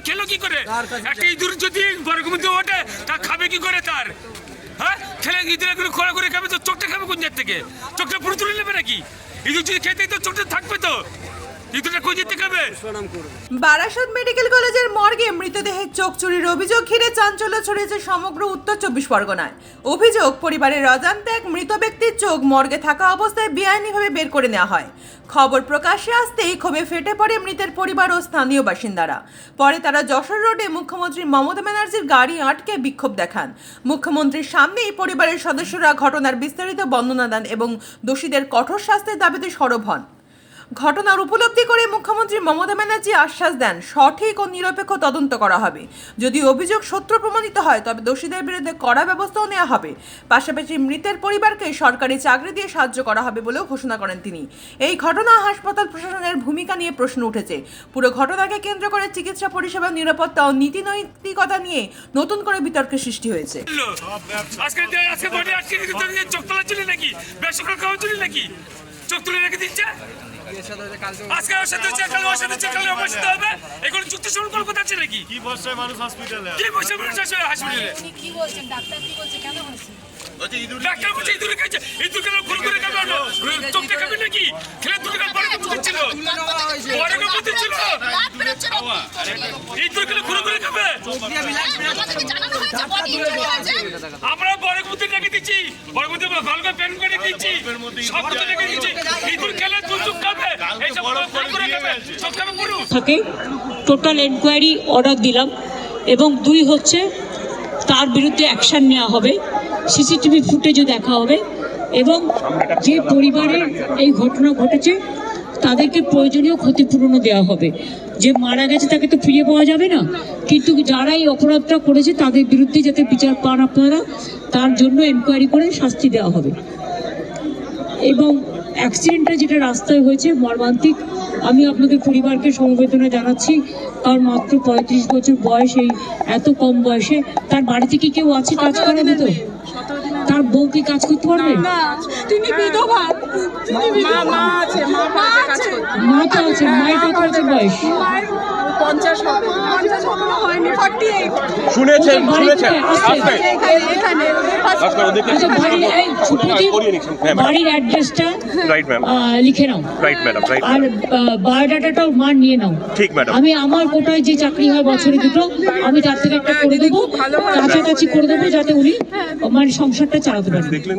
খেলো কি করে? একটা ইঁদুর যদি বরকম মধ্যে ওঠে তা খাবে কি করে তার? হ্যাঁ? খেলে ইঁদুর এগুলো খোলা করে খাবে তো চোখটা খাবে কোন জায়গা থেকে? চোখটা পুরো তুলে নেবে নাকি? ইঁদুর যদি খেতে তো চোখটা থাকবে তো। ইঁদুরটা কোন জায়গা থেকে খাবে? বারাসত মেডিকেল কলেজের মর্গে মৃতদেহের চোখ চুরির অভিযোগ ঘিরে চাঞ্চল্য ছড়িয়েছে সমগ্র উত্তর চব্বিশ পরগনায়। অভিযোগ, পরিবারের অজান্তে এক মৃত ব্যক্তির চোখ মর্গে থাকা অবস্থায় বেআইনিভাবে বের করে নেওয়া হয়। খবর প্রকাশে আসতেই ক্ষোভে ফেটে পড়ে মৃতের পরিবার ও স্থানীয় বাসিন্দারা। পরে তারা যশোর রোডে মুখ্যমন্ত্রী মমতা ব্যানার্জির গাড়ি আটকে বিক্ষোভ দেখান। মুখ্যমন্ত্রীর সামনেই পরিবারের সদস্যরা ঘটনার বিস্তারিত বর্ণনা দেন এবং দোষীদের কঠোর শাস্তির দাবিতে সরব হন। ঘটনার উপলব্ধি করে মুখ্যমন্ত্রী মমতা ব্যানার্জি আশ্বাস দেন, সঠিক ও নিরপেক্ষ তদন্ত করা হবে। যদি অভিযোগ সত্য প্রমাণিত হয়, তবে দোষীদের বিরুদ্ধে কড়া ব্যবস্থাও নেওয়া হবে। পাশাপাশি মৃতের পরিবারকে সরকারি চাকরি দিয়ে সাহায্য করা হবে বলেও ঘোষণা করেন তিনি। এই ঘটনা হাসপাতাল প্রশাসনের ভূমিকা নিয়ে প্রশ্ন উঠেছে। পুরো ঘটনাকে কেন্দ্র করে চিকিৎসা, পরিষেবা, নিরাপত্তা ও নীতি নৈতিকতা নিয়ে নতুন করে বিতর্কের সৃষ্টি হয়েছে। নাকি? চোখ তুলে রেখে দিচ্ছে? আজকে ওর সাথে হচ্ছে কাল ওর সাথে হচ্ছে কাল আমার সাথে হবে এগুলো চুক্তি শুরু আছে নাকি কি? বর্ষায় মানুষ হসপিটালে কি বসে বসে হাসপাতালে উনি কি বলছেন? ডাক্তার কি বলছে? কেন হয়েছে ডাক্তার বলছে ইঁদুরে খাইছে ইঁদুর কেন ঘুরে ঘুরে খাবে চোখটা খাবে নাকি? খেলে দুটো কাল পরে বুঝতে ছিল পরে বুঝতে ছিল ব্লাড বেরোচ্ছে না ইঁদুর কেন ঘুরে ঘুরে খাবে। আমাদেরকে জানানো হয়েছে বডি ইনজুরি হয়েছে। আমরা বড় মধ্যে রেখে দিচ্ছি। বড় মধ্যে ভালো করে প্যান করে দিচ্ছি। সব কিছু রেখে দিচ্ছি ইঁদুর খেলে দুধ চোখ খাবে এইসব ভালো করে খাবে চোখ খাবে পুরো থাকে। টোটাল এনকোয়ারি অর্ডার দিলাম এবং দুই হচ্ছে তার বিরুদ্ধে অ্যাকশন নেওয়া হবে সিসিটিভি ফুটেজও দেখা হবে এবং যে পরিবারের এই ঘটনা ঘটেছে তাদেরকে প্রয়োজনীয় ক্ষতিপূরণও দেওয়া হবে। যে মারা গেছে তাকে তো ফিরে পাওয়া যাবে না। কিন্তু যারা এই অপরাধটা করেছে তাদের বিরুদ্ধে যাতে বিচার পান আপনারা তার জন্য এনকোয়ারি করে শাস্তি দেওয়া হবে। এবং অ্যাক্সিডেন্টটা যেটা রাস্তায় হয়েছে মর্মান্তিক আমি আপনাদের পরিবারকে সমবেদনা জানাচ্ছি কারণ মাত্র পঁয়ত্রিশ বছর বয়স এই এত কম বয়সে। তার বাড়িতে কি কেউ আছে কাজ করে না তো তার বউ কি কাজ করতে পারবে? তিনি বিধবা মা মা আছে মা মা তো আছে মায়ের কত বছর বয়স। পঞ্চাশ হবে। পঞ্চাশ এখনও হয়নি ফর্টি এইট শুনেছেন। শুনেছেন কোথায়? এখানে আচ্ছা এই সুপ্রদীপ নিচ্ছেন। হ্যাঁ বাড়ির অ্যাড্রেসটা রাইট ম্যাম লিখে নাও। রাইট ম্যাডাম রাইট আর বায়োডাটাটাও মা নিয়ে নাও। ঠিক ম্যাডাম আমি আমার কোটায় যে চাকরি হয় বছরে দুটো আমি তার থেকে একটা করে দেবো। কাছাকাছি করে দেবো যাতে উনি মানে সংসারটা চালাতে পারেন দেখলেন?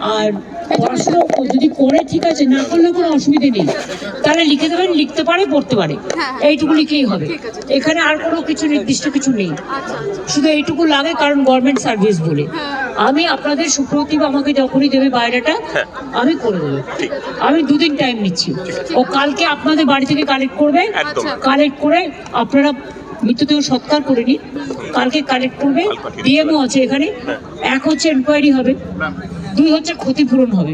আর পড়াশোনা যদি করে ঠিক আছে না করলে কোনো অসুবিধে নেই। তাহলে লিখে দেবেন লিখতে পারে পড়তে পারে। এইটুকু লিখেই হবে। এখানে আর কোনো কিছু নির্দিষ্ট কিছু নেই। শুধু এইটুকু লাগে কারণ গভর্নমেন্ট সার্ভিস বলে। আমি আপনাদের সুপ্রতিভ আমাকে যখনই দেবে বাইরেটা আমি করে দেবো। আমি দুদিন টাইম নিচ্ছি। ও কালকে আপনাদের বাড়ি থেকে কালেক্ট করবে। কালেক্ট করে আপনারা মৃতদেহ সৎকার করে নিন। কালকে কালেক্ট করবে। ডিএমও আছে এখানে। এক হচ্ছে এনকোয়ারি হবে। দুই হচ্ছে ক্ষতিপূরণ হবে।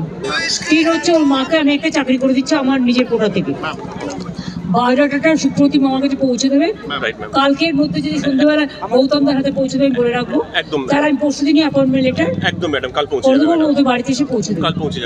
তিন হচ্ছে ওর মাকে আমি একটা চাকরি করে দিচ্ছি আমার নিজের কোটা থেকে। বায়োডাটাটা সুপ্রতি আমার কাছে পৌঁছে দেবে। কালকের মধ্যে যদি সন্ধ্যেবেলা গৌতমদার হাতে পৌঁছে দেবে বলে রাখব একদম। আমি পরশু দিনই অ্যাপয়েন্টমেন্ট লেটার একদম ম্যাডাম কাল পৌঁছে দেবো বাড়িতে এসে পৌঁছে দেবে। কাল পৌঁছে